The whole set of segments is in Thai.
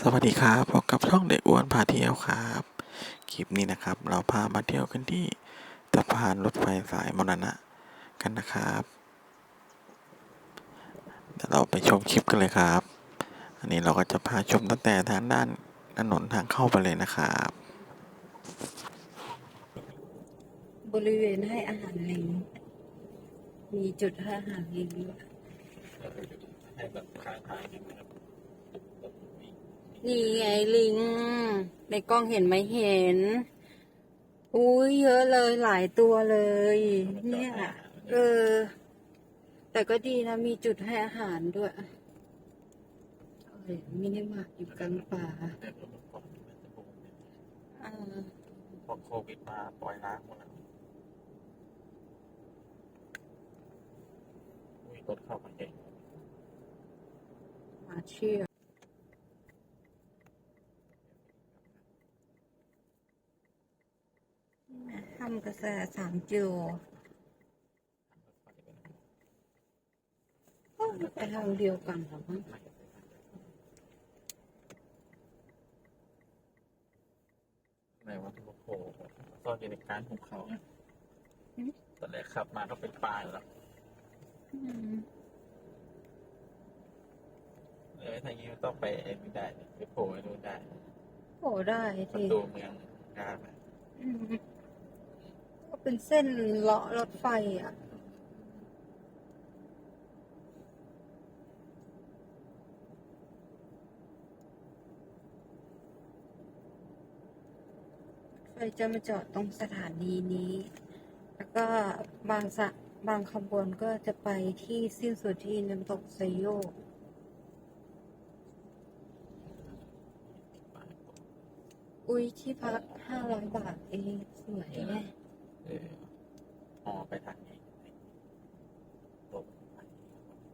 สวัสดีครับพบกับช่องเด็กอ้วนพาเที่ยวครับ คลิปนี้นะครับ เราพามาเที่ยวกันที่สะพานรถไฟสายมรณะกันนะครับเดี๋ยวเราไปชมคลิปกันเลยครับ อันนี้เราก็จะพาชมตั้งแต่ทางด้านถนนทางเข้าไปเลยนะครับ บริเวณให้อาหารลิง มีจุดให้อาหารลิงด้วยให้แบบค้างๆนะครับ นี่ไงลิง ในกล้องเห็นไหมเห็น อุ้ยเยอะเลยหลายตัวเลย เนี่ยเออ แต่ก็ดีนะ มีจุดให้อาหารด้วยเอ้ยมินิมาร์ทอยู่กลางป่าอ่าพอโควิดมาปล่อยล้างหมดแล้วมีรถเข้ามาเองมาเชื่อทำ กระแสสามจิโลไปทางเดียวกันเหรอมั้งในวัดโลโคซ่อนอยู่ในการของเขาตอนแรกขับมาก็เป็นป่าแล้วอืมเออทางนี้ต้องไปเอ็นไม่ได้ไปโผล่ไปดูนได้โอ้ได้ประทีตูเมืองงานนะอืมก็ เป็นเส้นเลาะรถไฟอะ ไฟจะมาจอดตรงสถานีนี้ แล้วก็บางสะบางขบวนก็จะไปที่สิ้นสุดที่น้ำตกไซโยกอุ้ยที่พักห้าร้อยบาทเองสวยไง เออออไปทางนี้ตบ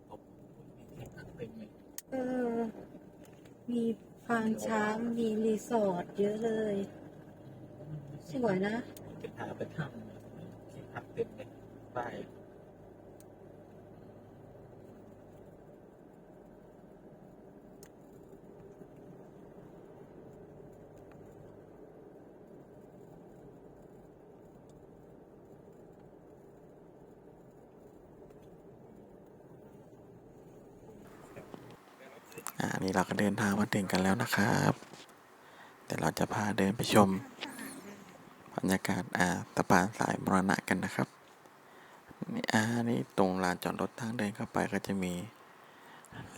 ตกเต็มเลยเออ มีฟาร์มช้าง มีรีสอร์ทเยอะเลย สวยนะเป็นทางเป็นถ้ำที่พักเต็มเลยไป นี่เราก็เดินทางมาถึงกันแล้วนะครับ แต่เราจะพาเดินไปชมบรรยากาศอ่าสะพานสายมรณะกันนะครับนี่อ่านี่ตรงลานจอดรถทางเดินเข้าไปก็จะมี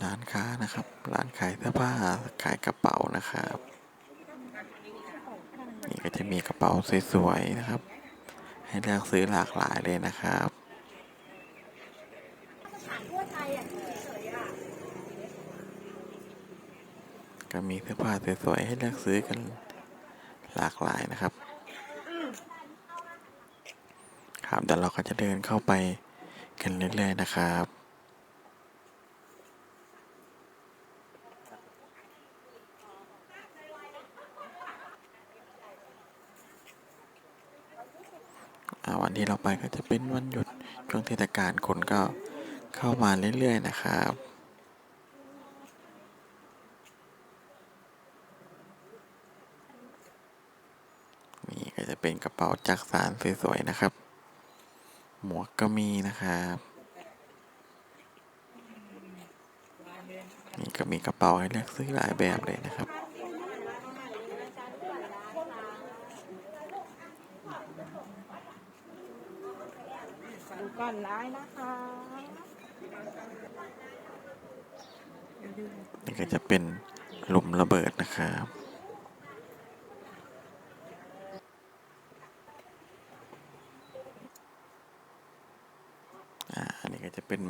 ร้านค้านะครับ ร้านขายเสื้อผ้าขายกระเป๋านะครับนี่ก็จะมีกระเป๋าสวยๆนะครับ ให้เลือกซื้อหลากหลายเลยนะครับ ก็มีเสื้อผ้าสวยๆให้เลือกซื้อกันหลากหลายนะครับ ครับเดี๋ยวเราก็จะเดินเข้าไปกันเรื่อยๆนะครับวันที่เราไปก็จะเป็นวันหยุดช่วงเทศกาลคนก็เข้ามาเรื่อยๆนะครับ นี่ก็จะ เป็นกระเป๋าจักสารสวยๆนะครับ หมวกก็มีนะครับนี่ก็มีกระเป๋าให้เลือกซื้อหลายแบบเลยนะครับ ดูก่อนได้นะคะนี่ก็จะเป็นหลุมระเบิดนะครับ อ่า อันนี้ก็ จะเป็น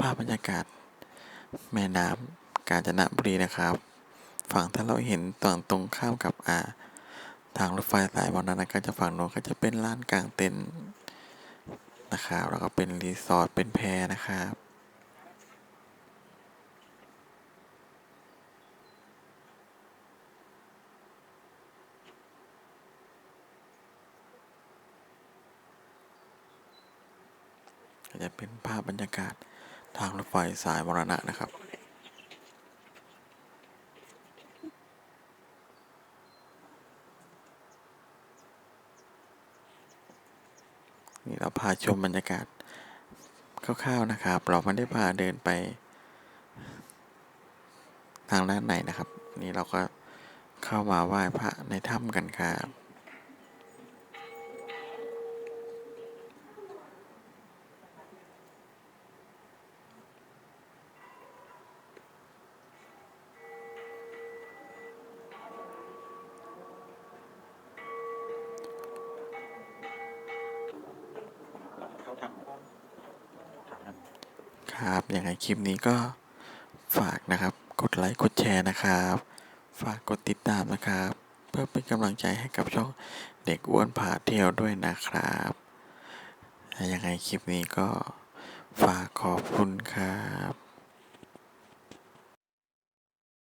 ภาพบรรยากาศ แม่น้ำกาญจนบุรีนะครับ ฝั่งถ้าเราเห็นตอนตรงข้ามกับอ่าทางรถไฟสายวันนั้นก็จะฝั่งโน้นก็จะเป็นลานกลางเต็นท์นะครับแล้วก็เป็นรีสอร์ทเป็นแพนะครับ จะเป็นภาพบรรยากาศทางรถไฟสายมรณะนะครับนี่เราพาชมบรรยากาศคร่าวๆนะครับ เราไม่ได้พาเดินไป ทางด้านไหนนะครับ นี่เราก็เข้ามาไหว้พระในถ้ำกันครับ ครับยังไงคลิปนี้ก็ฝากนะครับ กดไลค์กดแชร์นะครับ ฝากกดติดตามนะครับ เพื่อเป็นกำลังใจให้กับช่องเด็กอ้วนพาเที่ยวด้วยนะครับยังไงคลิปนี้ก็ฝากขอบคุณครับ